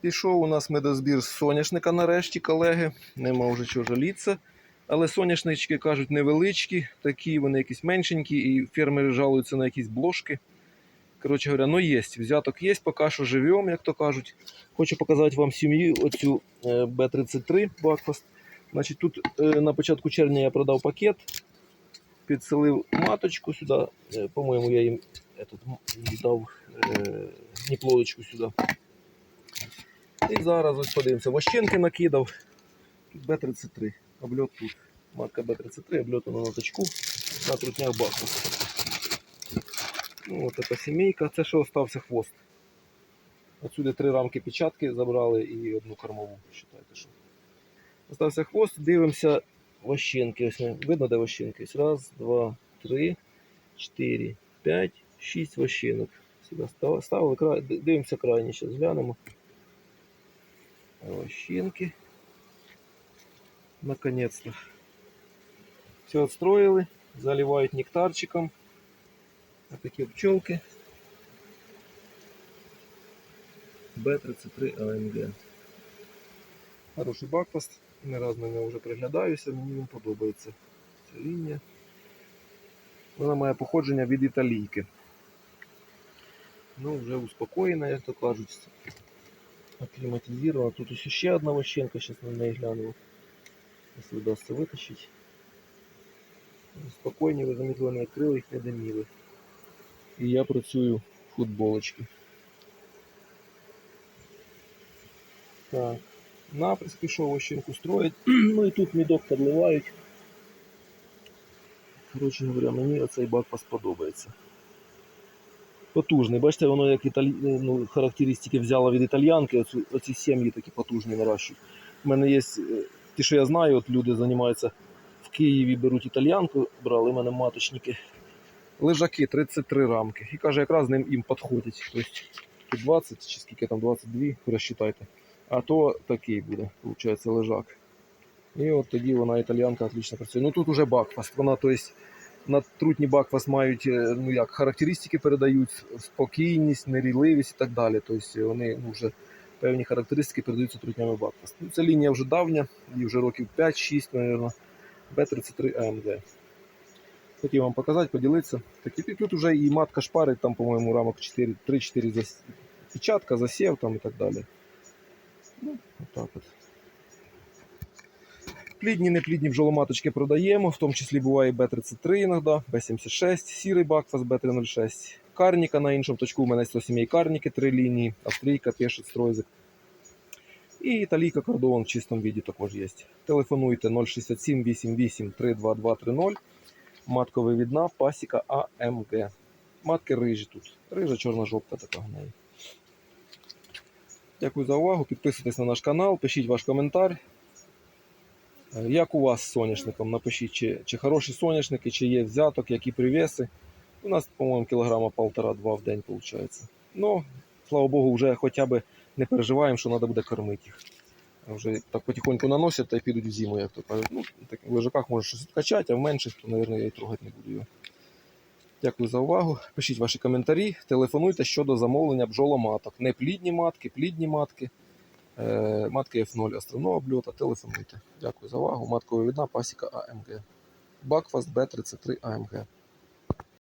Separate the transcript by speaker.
Speaker 1: Пішов у нас медозбір з соняшника нарешті, колеги. Нема вже чого жалітися. Але соняшнички кажуть невеличкі, такі вони якісь меншенькі, і фермери жалуються на якісь блошки. Коротше говоря, ну є, взяток є, поки що живемо, як то кажуть. Хочу показати вам сім'ю оцю е, B33 Бакфаст. Значить, тут е, на початку червня я продав пакет, підселив маточку сюди. Е, По-моєму, я їм дав е, сюди. І зараз ось подивимося. Вощенки накидав. Тут Б-33. Обльот тут. Матка Б-33, обльотана на точку на трутнях Бакфаст. Ну, от така сімейка. Це що остався хвост. Отсюди три рамки печатки забрали і одну кормову. Считайте, що. Остався хвост, дивимося вощенки. Ось видно, де вощенки? Ось Раз, два, три, чотири, п'ять, шість вощенок. Сюди ставили, дивимося крайні, зараз глянемо. Вощенки. Наконец-то. Все отстроили, заливают нектарчиком. Вот такие пчелки. Б-33 АМГ. Хороший бакфаст. Не раз на нього вже приглядаюся, мені він подобається. Ця лінія. Вона має походження від італійки. Ну, вже успокоєна, як то кажуть. Акклиматизирована. Тут ось ще одна вощенка, зараз на неї гляну. Якщо вдасться витащити. Спокійні, ви замітили, не відкрили їх не доміли. І я працюю в футболочці. Так. Наприс пішов ощенку строїть. ну і тут мідок підливають. Коротше говоря, мені оцей бакпас подобається. Потужний. Бачите, воно як італі... ну, характеристики взяло від італьянки, оцю, оці сім'ї такі потужні наращують. У мене є е, ті, що я знаю, от люди займаються в Києві, беруть італьянку, брали в мене маточники. Лежаки 33 рамки. І каже, якраз ним їм підходять. Тобто 20 чи скільки там 22, розчитайте. А то такий буде, виходить, лежак. І от тоді вона італьянка отлично працює. Ну тут уже бакфаст. Вона, на трутні бакфаст мають е, ну як, характеристики передають, спокійність, нерійливість і так далі. Тобто вони ну, вже певні характеристики передаються трутнями бакфаст. Ну, ця лінія вже давня, їй вже років 5-6, мабуть. Б-33 АМД. Хотів вам показати, поділитися. Так, і тут вже і матка шпарить, там, по-моєму, рамок 3-4 зас... печатка, засів там і так далі. Ну, отак от. Плідні, неплідні бджоломаточки продаємо, в тому числі буває Б-33 іноді, Б-76, сірий бакфас Б-306. Карніка на іншому точку, у мене 100 сімей карніки, три лінії, австрійка, пешет, стройзик. І італійка кордон в чистому віді також є. Телефонуйте 067 88 32230. Матковий відна, пасіка АМГ. Матки рижі тут. Рижа чорна жопка така в. Дякую за увагу. Підписуйтесь на наш канал, пишіть ваш коментар. Е, Як у вас з соняшником? Напишіть, чи, чи хороші соняшники, чи є взяток, які привеси. У нас, по-моєму, кілограма полтора-два в день виходить. Ну, слава Богу, вже хоча б не переживаємо, що треба буде кормити їх. Вже так потихоньку наносять та й підуть в зиму, як то кажуть. Ну, так, в лежаках може щось відкачати, а в менших, то, мабуть, я і трогати не буду його. Дякую за увагу. Пишіть ваші коментарі, телефонуйте щодо замовлення бджоломаток. Не плідні матки, плідні матки. Е, матки F0 островного обльота. Телефонуйте. Дякую за увагу. Матковий відна, пасіка АМГ. Бакфаст Б33 АМГ.